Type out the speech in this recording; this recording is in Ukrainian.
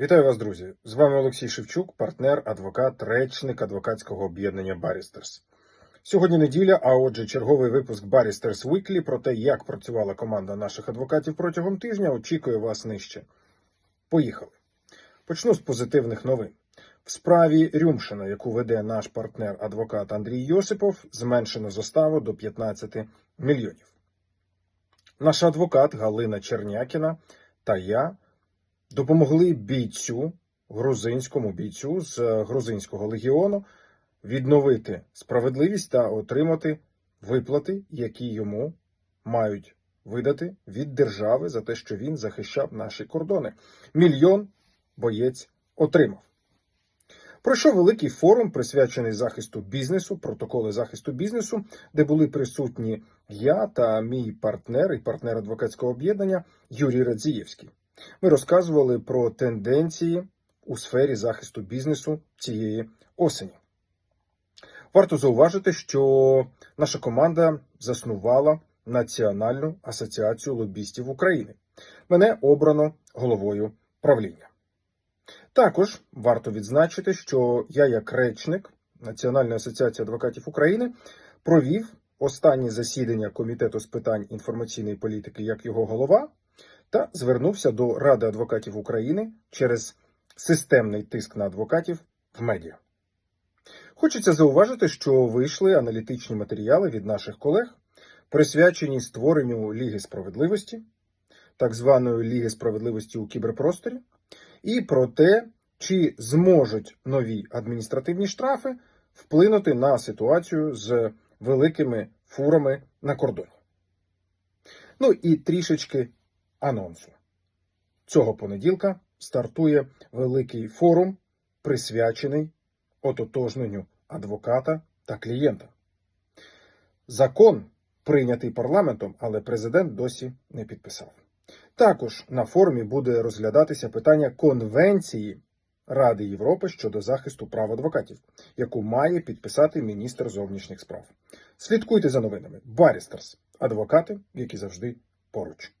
Вітаю вас, друзі! З вами Олексій Шевчук, партнер, адвокат, речник адвокатського об'єднання Barristers. Сьогодні неділя, а отже, черговий випуск Barristers Weekly про те, як працювала команда наших адвокатів протягом тижня, очікує вас нижче. Поїхали. Почну з позитивних новин. В справі Рюмшина, яку веде наш партнер адвокат Андрій Йосипов, зменшено заставу до 15 мільйонів. Наш адвокат Галина Чернякіна та я допомогли бійцю, грузинському бійцю з е, грузинського легіону відновити справедливість та отримати виплати, які йому мають видати від держави за те, що він захищав наші кордони. Мільйон боєць отримав. Пройшов великий форум, присвячений захисту бізнесу, протоколи захисту бізнесу, де були присутні я та мій партнер і партнер адвокатського об'єднання Юрій Радзієвський. Ми розказували про тенденції у сфері захисту бізнесу цієї осені. Варто зауважити, що наша команда заснувала Національну асоціацію лобістів України. Мене обрано головою правління. Також варто відзначити, що я, як речник Національної асоціації адвокатів України, провів останнє засідання Комітету з питань інформаційної політики як його голова та звернувся до Ради адвокатів України через системний тиск на адвокатів в медіа. Хочеться зауважити, що вийшли аналітичні матеріали від наших колег, присвячені створенню Ліги справедливості, так званої Ліги справедливості у кіберпросторі, і про те, чи зможуть нові адміністративні штрафи вплинути на ситуацію з великими фурами на кордоні. Ну і трішечки анонсу. Цього понеділка стартує великий форум, присвячений ототожненню адвоката та клієнта. Закон прийнятий парламентом, але президент досі не підписав. Також на форумі буде розглядатися питання конвенції Ради Європи щодо захисту прав адвокатів, яку має підписати міністр зовнішніх справ. Слідкуйте за новинами. Барістерс адвокати, які завжди поруч.